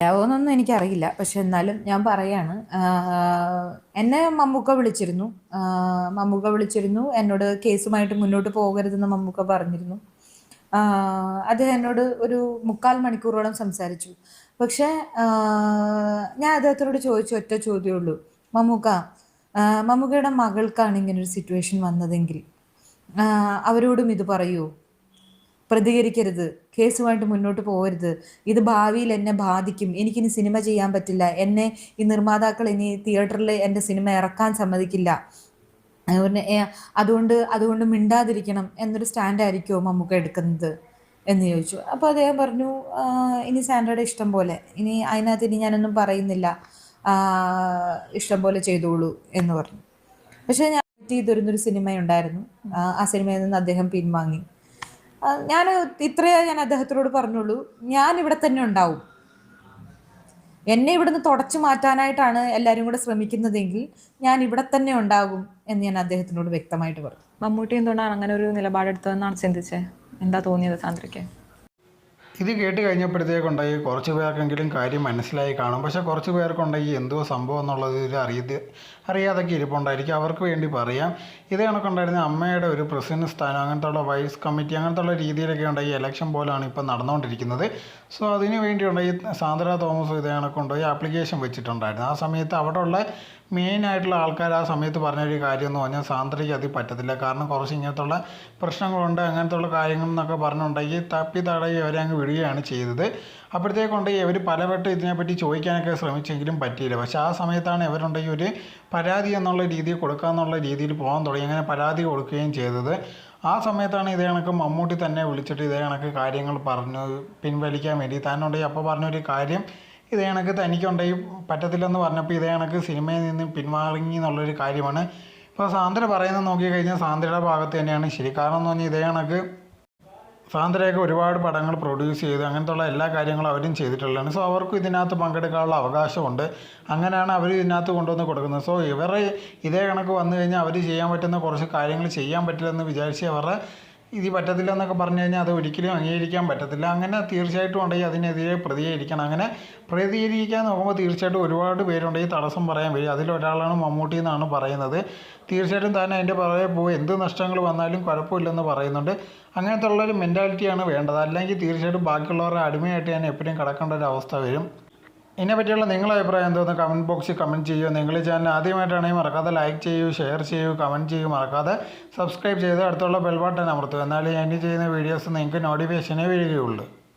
യാവോന്നൊന്നും എനിക്കറിയില്ല. പക്ഷെ എന്നാലും ഞാൻ പറയാണ്. എന്നെ മമ്മൂക്ക വിളിച്ചിരുന്നു. മമ്മൂക്ക വിളിച്ചിരുന്നു. എന്നോട് കേസുമായിട്ട് മുന്നോട്ട് പോകരുതെന്ന് മമ്മൂക്ക പറഞ്ഞിരുന്നു. അദ്ദേഹം എന്നോട് ഒരു മുക്കാൽ മണിക്കൂറോളം സംസാരിച്ചു. പക്ഷെ ഞാൻ അദ്ദേഹത്തോട് ചോദിച്ച ഒറ്റ ചോദ്യമേ ഉള്ളൂ. മമ്മൂക്ക മമ്മൂക്കയുടെ മകൾക്കാണ് ഇങ്ങനൊരു സിറ്റുവേഷൻ വന്നതെങ്കിൽ അവരോടും ഇത് പറയുമോ പ്രതികരിക്കരുത്. കേസുമായിട്ട് മുന്നോട്ട് പോകരുത്. ഇത് ഭാവിയിൽ എന്നെ ബാധിക്കും. എനിക്കിനി സിനിമ ചെയ്യാൻ പറ്റില്ല. എന്നെ ഈ നിർമ്മാതാക്കൾ ഇനി തിയേറ്ററിൽ എന്റെ സിനിമ ഇറക്കാൻ സമ്മതിക്കില്ല. അതുകൊണ്ട് അതുകൊണ്ട് മിണ്ടാതിരിക്കണം എന്നൊരു സ്റ്റാൻഡ് ആയിരിക്കുമോ മമ്മൂക്ക എടുക്കുന്നത് എന്ന് ചോദിച്ചു. അപ്പോൾ അദ്ദേഹം പറഞ്ഞു ഇനി സാൻഡ്രയുടെ ഇഷ്ടം പോലെ ഇനി അതിനകത്ത് ഇനി ഞാനൊന്നും പറയുന്നില്ല. ഇഷ്ടം പോലെ ചെയ്തോളൂ എന്ന് പറഞ്ഞു. പക്ഷേ ഞാൻ ഇതൊരുന്നൊരു സിനിമയുണ്ടായിരുന്നു. ആ സിനിമയിൽ നിന്ന് അദ്ദേഹം പിൻവാങ്ങി. ഞാൻ ഇത്രയേ ഞാൻ അദ്ദേഹത്തിനോട് പറഞ്ഞുള്ളൂ. ഞാൻ ഇവിടെ തന്നെ ഉണ്ടാവും. എന്നെ ഇവിടുന്ന് തുടച്ചു മാറ്റാനായിട്ടാണ് എല്ലാവരും കൂടെ ശ്രമിക്കുന്നതെങ്കിൽ ഞാൻ ഇവിടെ തന്നെ ഉണ്ടാകും എന്ന് ഞാൻ അദ്ദേഹത്തിനോട് വ്യക്തമായിട്ട് പറഞ്ഞു. മമ്മൂട്ടി എന്തുകൊണ്ടാണ് അങ്ങനെ ഒരു നിലപാടെടുത്തതെന്നാണ് ചിന്തിച്ചത് എന്താ തോന്നിയത് സാന്ദ്രയ്ക്ക്? ഇത് കേട്ട് കഴിഞ്ഞപ്പോഴത്തേക്കുണ്ടായി കുറച്ച് പേർക്കെങ്കിലും കാര്യം മനസ്സിലായി കാണും. പക്ഷേ കുറച്ച് പേർക്കുണ്ടെങ്കിൽ എന്തോ സംഭവം എന്നുള്ളത് ഇത് അറിയത് അറിയാതൊക്കെ ഇരിപ്പുണ്ടായിരിക്കും. അവർക്ക് വേണ്ടി പറയാം. ഇത് കണക്കുണ്ടായിരുന്ന അമ്മയുടെ ഒരു പ്രസിഡന്റ് സ്ഥാനം അങ്ങനത്തുള്ള വൈസ് കമ്മിറ്റി അങ്ങനത്തുള്ള രീതിയിലൊക്കെ ഉണ്ടായി ഇലക്ഷൻ പോലാണ് ഇപ്പോൾ നടന്നുകൊണ്ടിരിക്കുന്നത്. സോ അതിന് വേണ്ടി ഉണ്ടായി സാന്ദ്ര തോമസ് ഇത് കണക്കുണ്ടായി ആപ്ലിക്കേഷൻ വെച്ചിട്ടുണ്ടായിരുന്നു. ആ സമയത്ത് അവിടെ ഉള്ള മെയിൻ ആയിട്ടുള്ള ആൾക്കാർ ആ സമയത്ത് പറഞ്ഞൊരു കാര്യം എന്ന് പറഞ്ഞാൽ സാന്ദ്രയ്ക്ക് അത് പറ്റത്തില്ല. കാരണം കുറച്ച് ഇങ്ങനത്തുള്ള പ്രശ്നങ്ങളുണ്ട് അങ്ങനത്തുള്ള കാര്യങ്ങൾ എന്നൊക്കെ പറഞ്ഞുണ്ടെങ്കിൽ തപ്പി തടയി അവരെ അങ്ങ് വിടുകയാണ് ചെയ്തത്. അപ്പോഴത്തേക്കൊണ്ട് ഇവർ പലവട്ടം ഇതിനെപ്പറ്റി ചോദിക്കാനൊക്കെ ശ്രമിച്ചെങ്കിലും പറ്റിയില്ല. പക്ഷേ ആ സമയത്താണ് ഇവരുണ്ടെങ്കിൽ ഒരു പരാതി എന്നുള്ള രീതിയിൽ കൊടുക്കുക എന്നുള്ള രീതിയിൽ പോകാൻ തുടങ്ങി. അങ്ങനെ പരാതി കൊടുക്കുകയും ചെയ്തത്. ആ സമയത്താണ് ഇതേ കണക്ക് മമ്മൂട്ടി തന്നെ വിളിച്ചിട്ട് ഇതേ കണക്ക് കാര്യങ്ങൾ പറഞ്ഞു പിൻവലിക്കാൻ വേണ്ടി. താനുണ്ടെങ്കിൽ അപ്പോൾ പറഞ്ഞൊരു കാര്യം ഇതേ കണക്ക് തനിക്കുണ്ടെങ്കിൽ പറ്റത്തില്ലെന്ന് പറഞ്ഞപ്പോൾ ഇതേ കണക്ക് സിനിമയിൽ നിന്ന് പിൻവാങ്ങി എന്നുള്ളൊരു കാര്യമാണ്. ഇപ്പോൾ സാന്ദ്ര പറയുന്നത് നോക്കിക്കഴിഞ്ഞാൽ സാന്ദ്രയുടെ ഭാഗത്ത് തന്നെയാണ് ശരി. കാരണം എന്ന് പറഞ്ഞാൽ ഇതേ കണക്ക് സാന്ദ്രയൊക്കെ ഒരുപാട് പടങ്ങൾ പ്രൊഡ്യൂസ് ചെയ്ത് അങ്ങനത്തുള്ള എല്ലാ കാര്യങ്ങളും അവരും ചെയ്തിട്ടുള്ളതാണ്. സോ അവർക്കും ഇതിനകത്ത് പങ്കെടുക്കാനുള്ള അവകാശമുണ്ട്. അങ്ങനെയാണ് അവർ ഇതിനകത്ത് കൊണ്ടുവന്ന് കൊടുക്കുന്നത്. സോ ഇവരെ ഇതേ കണക്ക് വന്നു കഴിഞ്ഞാൽ അവർ ചെയ്യാൻ പറ്റുന്ന കുറച്ച് കാര്യങ്ങൾ ചെയ്യാൻ പറ്റില്ലെന്ന് വിചാരിച്ച് അവരുടെ ഇത് പറ്റത്തില്ല എന്നൊക്കെ പറഞ്ഞു കഴിഞ്ഞാൽ അത് ഒരിക്കലും അംഗീകരിക്കാൻ പറ്റത്തില്ല. അങ്ങനെ തീർച്ചയായിട്ടും ഉണ്ടെങ്കിൽ അതിനെതിരെ പ്രതികരിക്കണം. അങ്ങനെ പ്രതികരിക്കാൻ നോക്കുമ്പോൾ തീർച്ചയായിട്ടും ഒരുപാട് പേരുണ്ടെങ്കിൽ തടസ്സം പറയാൻ വരും അതിലൊരാളാണ് മമ്മൂട്ടി എന്നാണ് പറയുന്നത്. തീർച്ചയായിട്ടും താൻ അതിന്റെ പുറകെ പോയി. എന്ത് നഷ്ടങ്ങൾ വന്നാലും കുഴപ്പമില്ലെന്ന് പറയുന്നുണ്ട്. അങ്ങനത്തെ ഉള്ളൊരു മെന്റാലിറ്റിയാണ് വേണ്ടത്. അല്ലെങ്കിൽ തീർച്ചയായിട്ടും ബാക്കിയുള്ളവരുടെ അടിമയായിട്ട് ഞാൻ എപ്പോഴും കിടക്കേണ്ട ഒരു അവസ്ഥ വരും. ഇതിനെ പറ്റിയുള്ള നിങ്ങളുടെ അഭിപ്രായം എന്തോന്ന് കമന്റ് ബോക്സിൽ കമന്റ് ചെയ്യുക. നിങ്ങൾ ഈ ചാനൽ ആദ്യമായിട്ടാണെങ്കിൽ മറക്കാതെ ലൈക്ക് ചെയ്യൂ ഷെയർ ചെയ്യൂ കമന്റ് ചെയ്യൂ. മറക്കാതെ സബ്സ്ക്രൈബ് ചെയ്ത് അടുത്തുള്ള ബെൽ ബട്ടൺ അമർത്തുക. എന്നാലേ ഞാൻ ചെയ്യുന്ന വീഡിയോസ് നിങ്ങൾക്ക് നോട്ടിഫിക്കേഷനേ വരികയുള്ളൂ.